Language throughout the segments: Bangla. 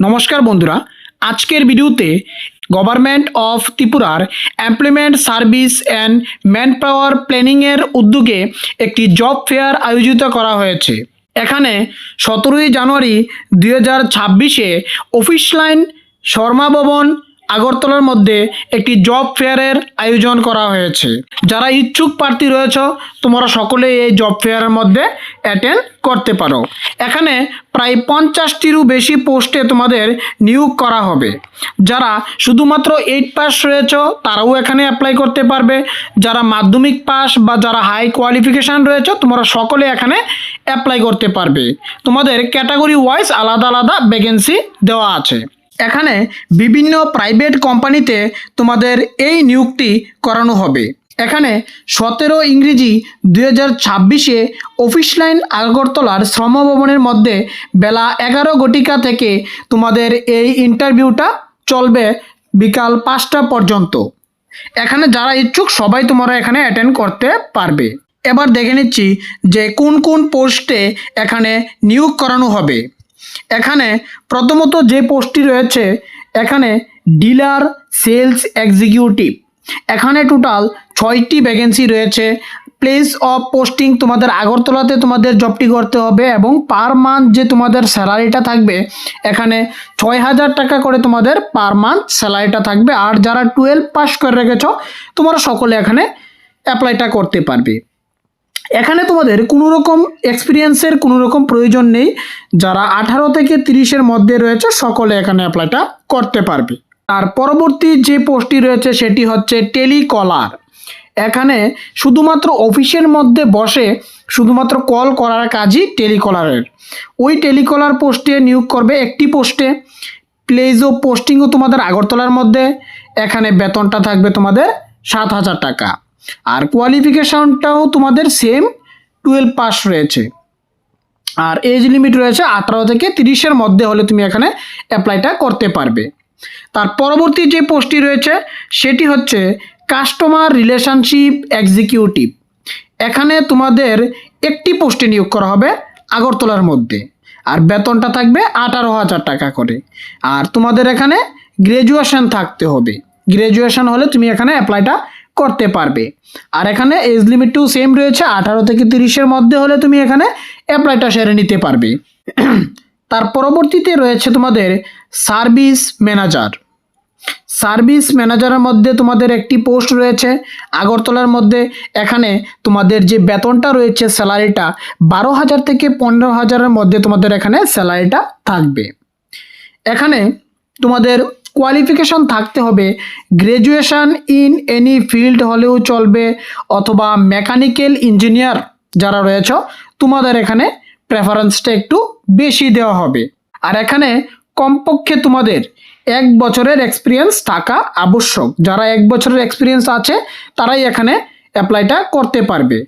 নমস্কার বন্ধুরা, আজকের ভিডিওতে গভর্নমেন্ট অফ ত্রিপুরার employment service and man power প্ল্যানিংয়ের উদ্যোগে একটি জব ফেয়ার আয়োজিত করা হয়েছে। এখানে সতেরোই জানুয়ারি দুই হাজার ছাব্বিশে অফিস লাইন শর্মা ভবন আগরতলার মধ্যে একটি জব ফেয়ারের আয়োজন করা হয়েছে। যারা ইচ্ছুক প্রার্থী রয়েছ, তোমরা সকলে এই জব ফেয়ারের মধ্যে অ্যাটেন্ড করতে পারো। এখানে প্রায় পঞ্চাশটিরও বেশি পোস্টে তোমাদের নিয়োগ করা হবে। যারা শুধুমাত্র এইট পাস রয়েছ, তারাও এখানে অ্যাপ্লাই করতে পারবে। যারা মাধ্যমিক পাস বা যারা হাই কোয়ালিফিকেশান রয়েছে, তোমরা সকলে এখানে অ্যাপ্লাই করতে পারবে। তোমাদের ক্যাটাগরি ওয়াইজ আলাদা আলাদা ভ্যাকেন্সি দেওয়া আছে। এখানে বিভিন্ন প্রাইভেট কোম্পানিতে তোমাদের এই নিয়োগটি করানো হবে। এখানে সতেরো ইংরেজি দুই হাজার ছাব্বিশে অফিস লাইন আগরতলার শ্রমভবনের মধ্যে বেলা এগারো ঘটিকা থেকে তোমাদের এই ইন্টারভিউটা চলবে বিকাল পাঁচটা পর্যন্ত। এখানে যারা ইচ্ছুক সবাই তোমরা এখানে অ্যাটেন্ড করতে পারবে। এবার দেখে নিচ্ছি যে কোন কোন পোস্টে এখানে নিয়োগ করানো হবে। এখানে প্রথমত যে পোস্টটি রয়েছে, এখানে ডিলার সেলস এক্সিকিউটিভ। এখানে টোটাল ছয়টি ভ্যাকেন্সি রয়েছে। প্লেস অফ পোস্টিং তোমাদের আগরতলাতে তোমাদের জবটি করতে হবে এবং পার মান্থ যে তোমাদের স্যালারিটা থাকবে, এখানে ছয় হাজার টাকা করে তোমাদের পার মান্থ স্যালারিটা থাকবে। আর যারা টুয়েলভ পাস করে রেখেছ, তোমরা সকলে এখানে অ্যাপ্লাইটা করতে পারবে। এখানে তোমাদের কোনো রকম এক্সপিরিয়েন্সের কোনো রকম প্রয়োজন নেই। যারা আঠারো থেকে তিরিশের মধ্যে রয়েছে, সকলে এখানে অ্যাপ্লাইটা করতে পারবে। আর পরবর্তী যে পোস্টটি রয়েছে, সেটি হচ্ছে টেলিকলার। এখানে শুধুমাত্র অফিসের মধ্যে বসে শুধুমাত্র কল করার কাজই টেলিকলারের। ওই টেলিকলার পোস্টে নিয়োগ করবে একটি পোস্টে প্লেস ও পোস্টিংও তোমাদের আগরতলার মধ্যে। এখানে বেতনটা থাকবে তোমাদের সাত হাজার টাকা। আর কোয়ালিফিকেশনটাও তোমাদের সেম টুয়েলভ পাস রয়েছে। আর এজ লিমিট রয়েছে আঠারো থেকে তিরিশের মধ্যে হলে তুমি এখানে অ্যাপ্লাইটা করতে পারবে। তার পরবর্তী যে পোস্টটি রয়েছে, সেটি হচ্ছে কাস্টমার রিলেশনশিপ এক্সিকিউটিভ এখানে তোমাদের একটি পোস্টে নিয়োগ করা হবে আগরতলার মধ্যে। আর বেতনটা থাকবে আঠারো হাজার টাকা করে। আর তোমাদের এখানে গ্র্যাজুয়েশন থাকতে হবে। গ্র্যাজুয়েশন হলে তুমি এখানে অ্যাপ্লাইটা করতে পারবে। আর এখানে এজ লিমিটটিও সেম রয়েছে, আঠারো থেকে তিরিশের মধ্যে হলে তুমি এখানে অ্যাপ্লাইটা সেরে নিতে পারবে। তার পরবর্তীতে রয়েছে তোমাদের সার্ভিস ম্যানেজার সার্ভিস ম্যানেজারের মধ্যে তোমাদের একটি পোস্ট রয়েছে, আগরতলার মধ্যে। এখানে তোমাদের যে বেতনটা রয়েছে স্যালারিটা বারো হাজার থেকে পনেরো হাজারের মধ্যে তোমাদের এখানে স্যালারিটা থাকবে। এখানে তোমাদের কোয়ালিফিকেশন থাকতে হবে। গ্র্যাজুয়েশন ইন এনি ফিল্ড হলেও চলবে অথবা মেকানিক্যাল ইঞ্জিনিয়ার যারা রয়েছ, তোমাদের এখানে প্রেফারেন্সটা একটু বেশি দেওয়া হবে। আর এখানে কমপক্ষে তোমাদের এক বছরের এক্সপিরিয়েন্স থাকা আবশ্যক। যারা এক বছরের এক্সপিরিয়েন্স আছে, তারাই এখানে অ্যাপ্লাইটা করতে পারবে।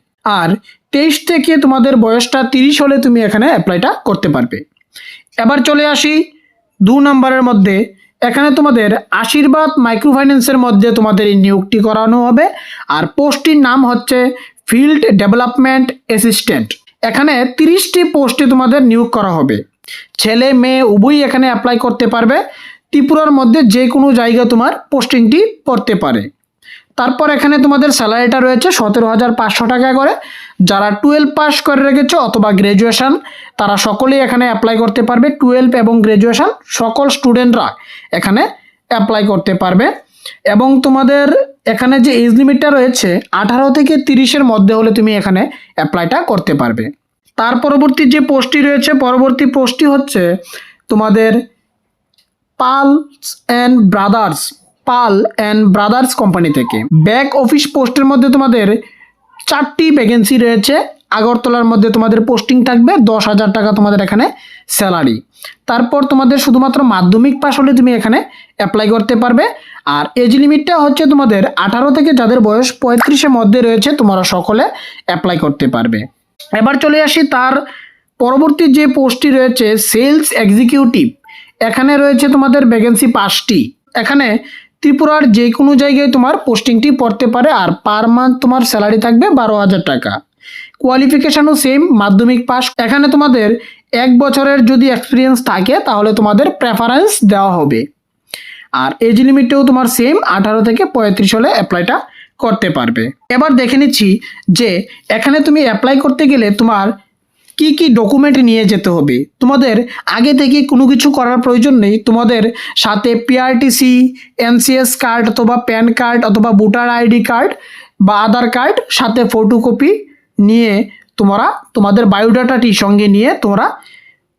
আর তেইশ থেকে তোমাদের বয়সটা তিরিশ হলে তুমি এখানে অ্যাপ্লাইটা করতে পারবে। এবার চলে আসি দু নম্বরের মধ্যে এখানে তোমাদের আশীর্বাদ মাইক্রোফাইন্যান্সের মধ্যে তোমাদের এই নিয়োগটি করানো হবে। আর পোস্টটির নাম হচ্ছে ফিল্ড ডেভেলপমেন্ট অ্যাসিস্ট্যান্ট। এখানে তিরিশটি পোস্টে তোমাদের নিয়োগ করা হবে। ছেলে, মেয়ে উভয়ই এখানে অ্যাপ্লাই করতে পারবে। ত্রিপুরার মধ্যে যে কোনো জায়গা তোমার পোস্টিংটি পড়তে পারে। তারপর এখানে তোমাদের স্যালারিটা রয়েছে সতেরো হাজার পাঁচশো টাকা করে। যারা টুয়েলভ পাস করে রেখেছো অথবা গ্র্যাজুয়েশন তারা সকলেই এখানে অ্যাপ্লাই করতে পারবে। টুয়েলভ এবং গ্র্যাজুয়েশন সকল স্টুডেন্টরা এখানে অ্যাপ্লাই করতে পারবে। এবং তোমাদের এখানে যে এজ লিমিটটা রয়েছে, আঠারো থেকে তিরিশের মধ্যে হলে তুমি এখানে অ্যাপ্লাইটা করতে পারবে। তার পরবর্তী যে পোস্টটি রয়েছে, পরবর্তী পোস্টটি হচ্ছে তোমাদের Pals and Brothers. Pal and Brothers company থেকে। ব্যাক অফিস পোস্টের মধ্যে তোমাদের চারটি ভ্যাকেন্সি রয়েছে। আগরতলার মধ্যে তোমাদের পোস্টিং থাকবে, দশ হাজার টাকা তোমাদের এখানে স্যালারি তারপর তোমাদের শুধুমাত্র মাধ্যমিক পাস হলে তুমি এখানে অ্যাপ্লাই করতে পারবে। আর এজ লিমিটটা হচ্ছে তোমাদের আঠারো থেকে যাদের বয়স পঁয়ত্রিশের মধ্যে রয়েছে, তোমরা সকলে অ্যাপ্লাই করতে পারবে। এবার চলে আসি তার পরবর্তী যে পোস্টটি রয়েছে সেলস এক্সিকিউটিভ এখানে রয়েছে তোমাদের ভ্যাকেন্সি পাঁচটি। এখানে ত্রিপুরার যে কোনো জায়গায় তোমার পোস্টিংটি পড়তে পারে আর পার মান্থ তোমার স্যালারি থাকবে বারো হাজার টাকা। কোয়ালিফিকেশানও সেম মাধ্যমিক পাস এখানে তোমাদের এক বছরের যদি এক্সপিরিয়েন্স থাকে, তাহলে তোমাদের প্রেফারেন্স দেওয়া হবে। আর এজ লিমিটেও তোমার সেম আঠারো থেকে পঁয়ত্রিশ হলে অ্যাপ্লাইটা করতে পারবে। এবার দেখে নিচ্ছি যে, এখানে তুমি অ্যাপ্লাই করতে গেলে তোমার কি কি ডকুমেন্ট নিয়ে যেতে হবে? তোমাদের আগে থেকে কোনো কিছু করার প্রয়োজন নেই। তোমাদের সাথে পিআরটিসি এনসিএস কার্ড অথবা প্যান কার্ড অথবা ভোটার আইডি কার্ড বা আধার কার্ড সাথে ফটোকপি নিয়ে তোমরা তোমাদের বায়োডাটাটি সঙ্গে নিয়ে তোমরা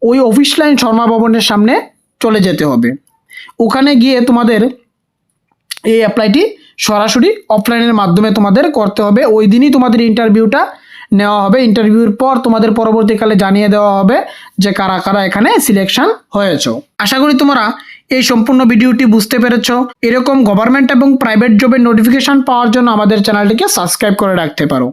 ওই অফিস লাইন শর্মা ভবনের সামনে চলে যেতে হবে। ওখানে গিয়ে তোমাদের এই অ্যাপ্লাইটি সরাসরি অফলাইনের মাধ্যমে তোমাদের করতে হবে। ওই দিনই তোমাদের ইন্টারভিউটা নেওয়া হবে ইন্টারভিউর পর তোমাদের পরবর্তীকালে জানিয়ে দেওয়া হবে যে কারা কারা এখানে সিলেকশন হয়েছ। আশা করি তোমরা এই সম্পূর্ণ ভিডিওটি বুঝতে পেরেছ। এরকম গভর্নমেন্ট এবং প্রাইভেট জবের নোটিফিকেশন পাওয়ার জন্য আমাদের চ্যানেলটিকে সাবস্ক্রাইব করে রাখতে পারো।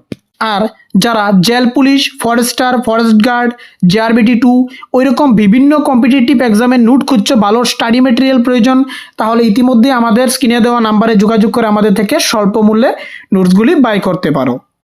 আর যারা jail police forester forest guard JRBT two ওইরকম বিভিন্ন কম্পিটিটিভ এক্সামের নোট খুঁজছো, ভালো স্টাডি মেটেরিয়াল প্রয়োজন, তাহলে ইতিমধ্যে আমাদের স্ক্রিনে দেওয়া নাম্বারে যোগাযোগ করে আমাদের থেকে স্বল্প মূল্যে নোটসগুলি বাই করতে পারো।